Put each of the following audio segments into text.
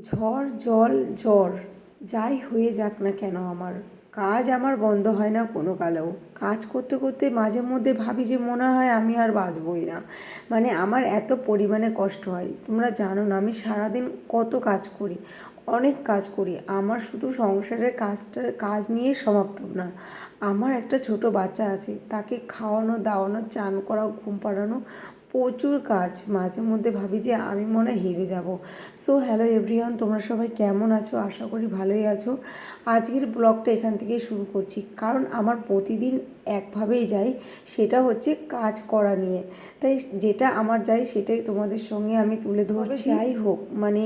ঝড়, জল, জ্বর, যাই হয়ে যাক না কেন আমার। কাজ আমার বন্ধ হয় না কোনো কালেও। কাজ করতে করতে মাঝে মধ্যে ভাবি যে মনে হয় আমি আর বাঁচবই না। মানে আমার এত পরিমাণে কষ্ট হয়। তোমরা জানো না, আমি সারাদিন কত কাজ করি, অনেক কাজ করি। আমার শুধু সংসারের কাজটা, কাজ নিয়ে সমাপ্ত না। আমার একটা ছোট বাচ্চা আছে, তাকে খাওয়ানো, দাওয়ানো, চান করা ঘুম পাড়ানো প্রচুর কাজ। মাঝে মধ্যে ভাবি যে আমি মনে হয় হেরে যাব। সো হ্যালো এভরিওয়ান তোমরা সবাই কেমন আছো? আশা করি ভালোই আছো। আজকের ব্লগটা এখান থেকেই শুরু করছি। কারণ আমার প্রতিদিন একভাবেই যাই, সেটা হচ্ছে কাজ করা নিয়ে। তাই যেটা আমার যাই সেটাই তোমাদের সঙ্গে আমি তুলে ধরছি। যাই হোক মানে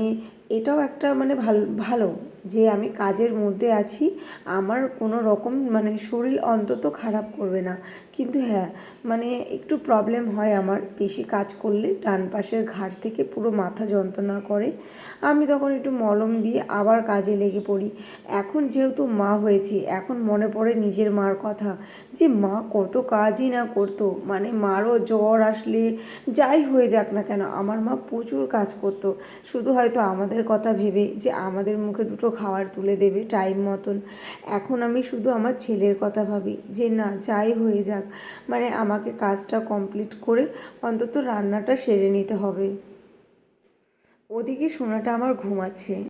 এটাও একটা মানে ভালো ভালো যে আমি কাজের মধ্যে আছি, আমার কোনো রকম মানে শরীর অন্তত খারাপ করবে না। কিন্তু হ্যাঁ মানে একটু প্রবলেম হয় আমার বেশি। কাজ করলে ডান পাশের ঘাট থেকে পুরো মাথা যন্ত্রণা করে। আমি তখন একটু মলম দিয়ে আবার কাজে লেগে পড়ি। এখন যেহেতু মা হয়েছি, এখন মনে পড়ে নিজের মার কথা যে, মা, কত কাজই না করতো। মানে মারও জ্বর আসলে যাই হয়ে যাক না কেন, আমার মা প্রচুর কাজ করতো। শুধু হয়তো আমাদের কথা ভেবে যে, আমাদের মুখে দুটো খাবার তুলে দেবে টাইম মতন। এখন আমি শুধু আমার ছেলের কথা ভাবি যে, না, যাই হয়ে যাক। মানে আমাকে কাজটা কমপ্লিট করে অন্তত রান্নাটা সেরে নিতে হবে। ওদিকে সোনাটা আমার ঘুমাচ্ছে।